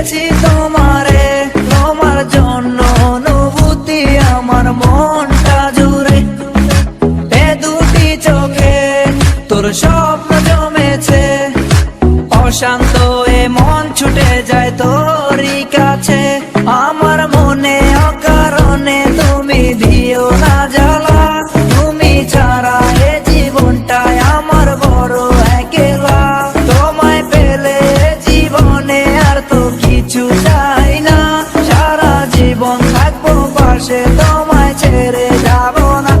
দেখেছি তোমারে, তোমার জন্য অনুভূতি আমার মনটা জুড়ে। এ দুটি চোখে তোর স্বপ্ন জমেছে। অশান্ত এ মন ছুটে যায় তোরই কাছে। আমার পাশে তোমায় ছেড়ে যাব না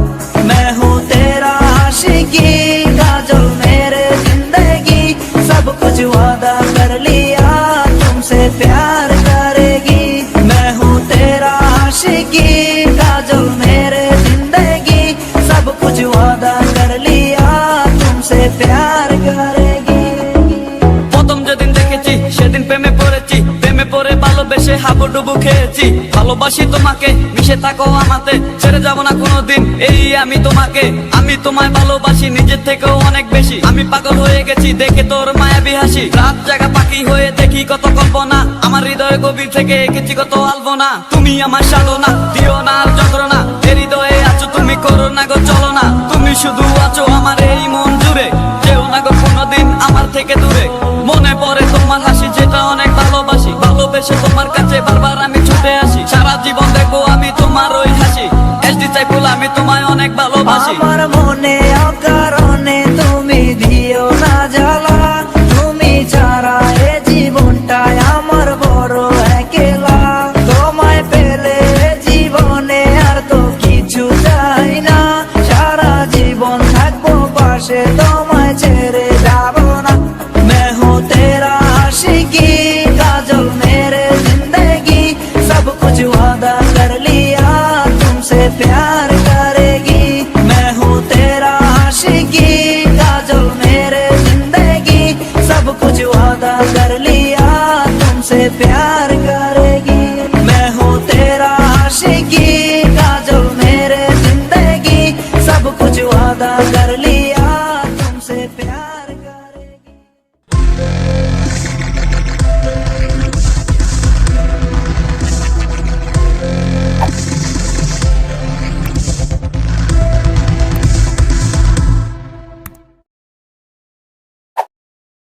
मैं हूँ तेरा आशिकी काजल मेरे जिंदगी सब कुछ वादा कर लिया तुमसे प्यार करेगी मैं हूँ तेरा आशिकी काजल मेरे जिंदगी सब कुछ वादा कर लिया तुमसे प्यार करेगी প্রথম যেদিন দেখেছি সেদিন প্রেমে পড়েছি ভালোবেসে হাবুডুবু খেয়েছি। ভালোবাসি তোমাকে, মিশে থাকো আমাতে। ছেড়ে যাব না কোনোদিন, এই আমি তোমাকে। আমি তোমায় ভালোবাসি, নিজের থেকেও অনেক বেশি। আমি পাগল হয়ে গেছি, দেখে তোর মায়াবী হাসি। রাত জায়গা পাখি হয়ে দেখি কত কল্পনা। আমার হৃদয় গভীর থেকে এঁকেছি কত আলপনা। তুমি আমার সাধনা, দিও না আর যন্ত্রণা হৃদয়ে আছো, তুমি করো না গো, চলো না। তুমি শুধু આવશે તો મારે I got the girly